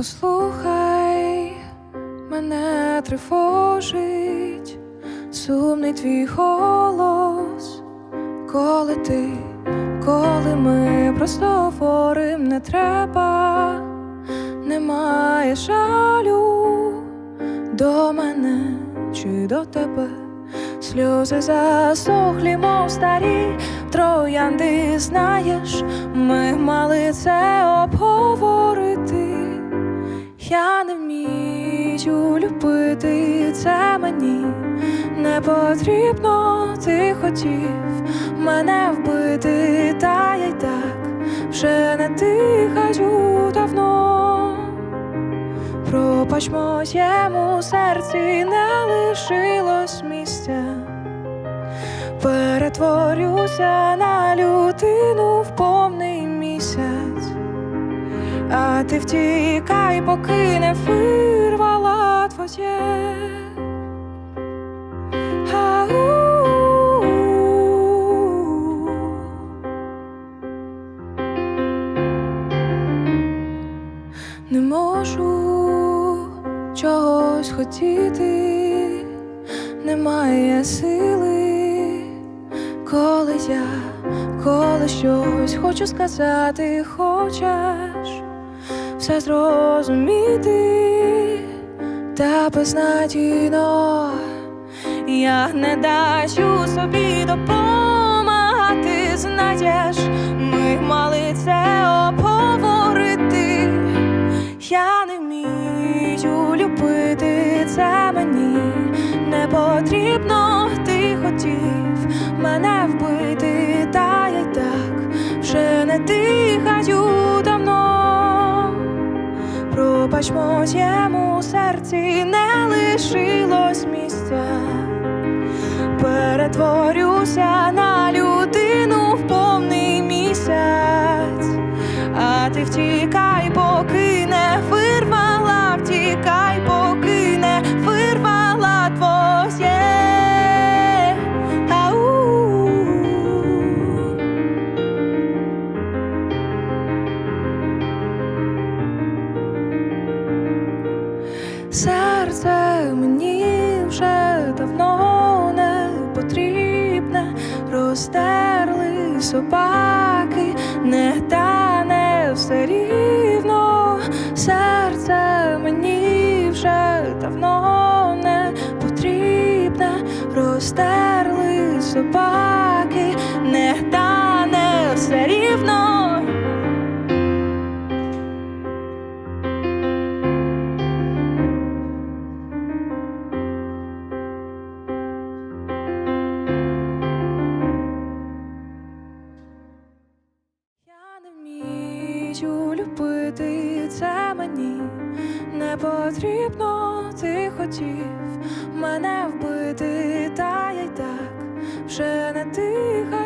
Послухай, мене тривожить сумний твій голос, коли ти, коли ми просто говорим, не треба, немає жалю до мене чи до тебе. Сльози засохлі, мов старі троянди, знаєш, ми мали це обговорити. Вмію любити, це мені не потрібно, ти хотів мене вбити, та я й так вже не дихаю давно. Пробач моєму серці не лишилось місця. Перетворюся на людину в повний місяць, а ти втікай, поки не вирвала твоє. Не можу чогось хотіти, немає сили, коли я, коли щось хочу сказати, хочеш все зрозуміти, та безнадійно. Я не дачу собі допомагати, знаєш, ми мали це Пробач моєму серці не лишилось місця. Перетворюся на Серце мені вже давно не потрібне, розтерли собаки, не тане все рівно. Серце мені вже давно не потрібне, розтерли собаки, вмію любити, це мені не потрібно, ти хотів мене вбити, та я й так вже не давно.